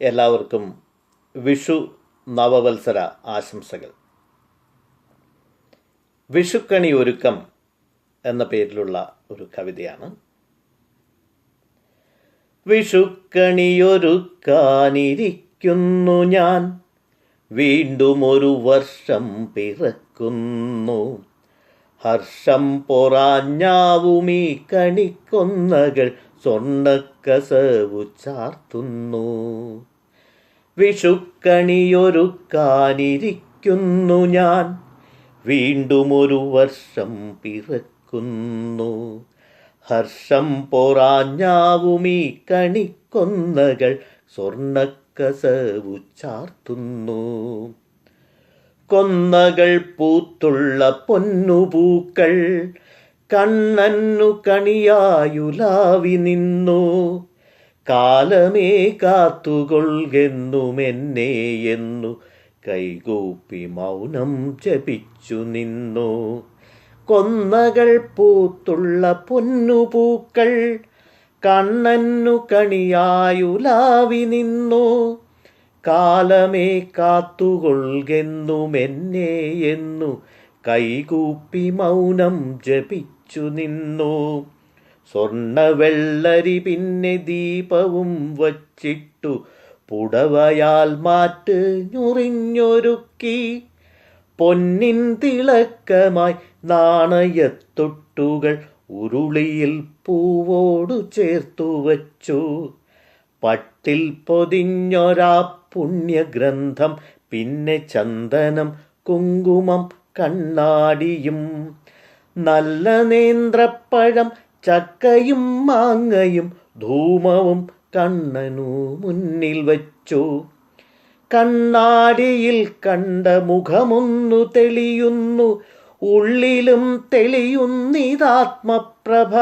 എല്ലാവർക്കും വിഷു നവവത്സര ആശംസകൾ. വിഷുക്കണി ഒരുക്കം എന്ന പേരിലുള്ള ഒരു കവിതയാണ്. വിഷുക്കണിയൊരുക്കാനിരിക്കുന്നു ഞാൻ. വീണ്ടും ഒരു വർഷം പിറക്കുന്നു. ഹർഷം പൊറാഞ്ഞാവുമീ കണിക്കൊന്നകൾ സ്വർണക്കസവു ചാർത്തുന്നു. വിഷുക്കണിയൊരുക്കാനിരിക്കുന്നു ഞാൻ. വീണ്ടും ഒരു വർഷം പിറക്കുന്നു. ഹർഷം പൊറാഞ്ഞാവുമീ കണിക്കൊന്നകൾ സ്വർണക്കസവു ചാർത്തുന്നു. കൊന്നകൾ പൂത്തുള്ള പൊന്നുപൂക്കൾ കണ്ണന്നു കണിയായുലാവി നിന്നു. കാലമേ കാത്തുകൊള്ളുമെന്നെ എന്നു കൈകൂപ്പി മൗനം ജപിച്ചു നിന്നു. കൊന്നകൾ പൂത്തുള്ള പൊന്നുപൂക്കൾ കണ്ണന്നു കണിയായുലാവി നിന്നു. കാലമേ കാത്തുകൊള്ളുമെന്നെ എന്നു കൈകൂപ്പി മൗനം ജപിച്ചു നിന്നു. സ്വർണവെള്ളരി പിന്നെ ദീപവും വച്ചിട്ടു പുടവയാൽ മാറ്റ് ഞുറിഞ്ഞൊരുക്കി. പൊന്നിൻ തിളക്കമായി നാണയത്തൊട്ടുകൾ ഉരുളിയിൽ പൂവോടു ചേർത്തു വച്ചു. പട്ടിൽ പൊതിഞ്ഞൊരാ പുണ്യഗ്രന്ഥം പിന്നെ ചന്ദനം കുങ്കുമം കണ്ണാടിയും നല്ല നേന്ത്രപ്പഴം ചക്കയും മാങ്ങയും ധൂമവും കണ്ണനു മുന്നിൽ വച്ചു. കണ്ണാടിയിൽ കണ്ട മുഖമൊന്നു തെളിയുന്നു. ഉള്ളിലും തെളിയുന്നിതാത്മപ്രഭ.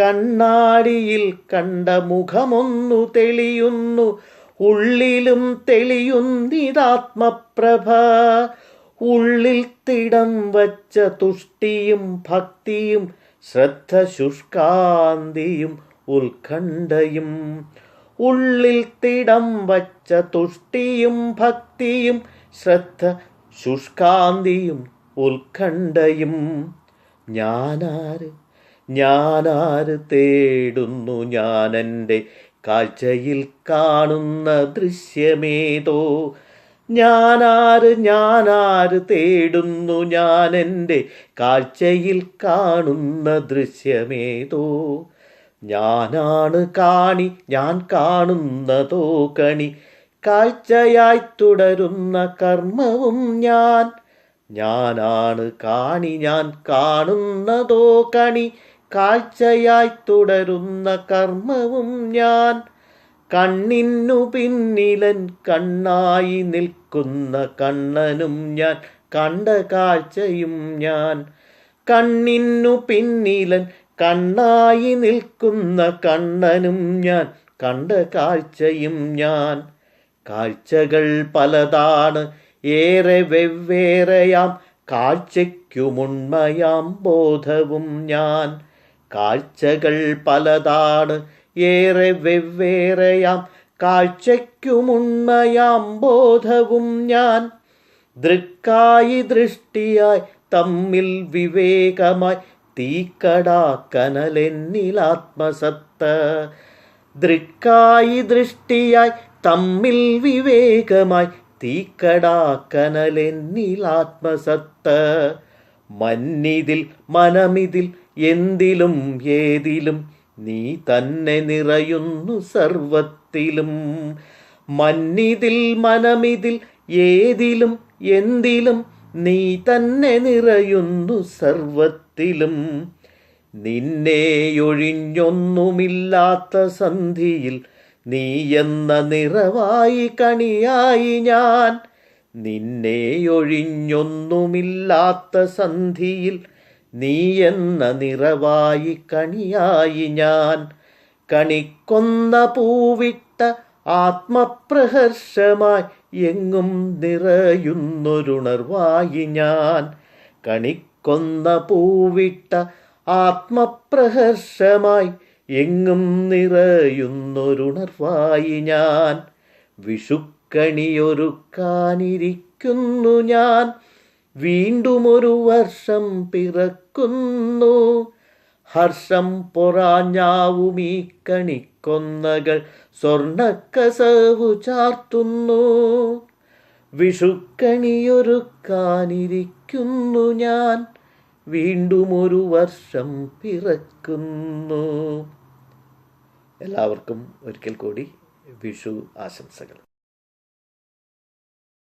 കണ്ണാടിയിൽ കണ്ട മുഖമൊന്നു തെളിയുന്നു. ഉള്ളിലും തെളിയുന്നിതാത്മപ്രഭ. ഉള്ളിൽ തിടം വച്ച തുഷ്ടിയും ഭക്തിയും ശ്രദ്ധ ശുഷ്കാന്തിയും ഉത്കണ്ഠയും. ഉള്ളിൽ തിടം വച്ച തുഷ്ടിയും ഭക്തിയും ശ്രദ്ധ ശുഷ്കാന്തിയും ഉത്കണ്ഠയും. ഞാനാര്? ഞാനാര് തേടുന്നു ഞാനെന്റെ കാഴ്ചയിൽ കാണുന്ന ദൃശ്യമേതോ? ഞാനാര് ഞാനാര് തേടുന്നു ഞാൻ എന്റെ കാഴ്ചയിൽ കാണുന്ന ദൃശ്യമേതോ? ഞാനാണ് കാണി ഞാൻ കാണുന്നതോ കണി. കാഴ്ചയായി തുടരുന്ന കർമ്മവും ഞാൻ. ഞാനാണ് കാണി ഞാൻ കാണുന്നതോ കണി. കാഴ്ചയായി തുടരുന്ന കർമ്മവും ഞാൻ. കണ്ണിന്നു പിന്നിലൻ കണ്ണായി നിൽക്കുന്ന കണ്ണനും ഞാൻ കണ്ട കാഴ്ചയും ഞാൻ. കണ്ണിന്നു പിന്നിലൻ കണ്ണായി നിൽക്കുന്ന കണ്ണനും ഞാൻ കണ്ട കാഴ്ചയും ഞാൻ. കാഴ്ചകൾ പലതാണ് ഏറെ വെവ്വേറെയാം. കാഴ്ചയ്ക്കുമുണ്മയാം ബോധവും ഞാൻ. കാഴ്ചകൾ പലതാണ് ഏറെ വെവ്വേറെയാം. കാഴ്ചയ്ക്കുമുണ്മയാം ബോധവും ഞാൻ. ദൃക്കായി ദൃഷ്ടിയായി തമ്മിൽ വിവേകമായി തീക്കടാക്കനലെന്നിലാത്മസത്ത ദൃക്കായി ദൃഷ്ടിയായി തമ്മിൽ വിവേകമായി തീക്കടാക്കനലെന്നിലാത്മസത്ത മന്നിതിൽ മനമിതിൽ എന്തിലും ഏതിലും നീ തന്നെ നിറയുന്നു സർവത്തിലും. മന്നിതിൽ മനമിതിൽ ഏതിലും എന്തിലും നീ തന്നെ നിറയുന്നു സർവത്തിലും. നിന്നെയൊഴിഞ്ഞൊന്നുമില്ലാത്ത സന്ധിയിൽ നീ എന്ന നിറവായി കണിയായി ഞാൻ. നിന്നെയൊഴിഞ്ഞൊന്നുമില്ലാത്ത സന്ധിയിൽ നീ എന്ന നിറവായി കണിയായി ഞാൻ. കണിക്കൊന്ന പൂവിട്ട ആത്മപ്രഹർഷമായി എങ്ങും നിറയുന്നൊരുണർവായി ഞാൻ. കണിക്കൊന്ന പൂവിട്ട ആത്മപ്രഹർഷമായി എങ്ങും നിറയുന്നൊരുണർവായി ഞാൻ. വിഷുക്കണിയൊരുക്കാനിരിക്കുന്നു ഞാൻ. വീണ്ടും ഒരു വർഷം പിറക്കുന്നു. ഹർഷം പൊറാഞ്ഞാവും ഈ കണിക്കൊന്നകൾ സ്വർണക്കസവു ചാർത്തുന്നു. വിഷുക്കണിയൊരുക്കാനിരിക്കുന്നു ഞാൻ. വീണ്ടും ഒരു വർഷം പിറക്കുന്നു. എല്ലാവർക്കും ഒരിക്കൽ കൂടി വിഷു ആശംസകൾ.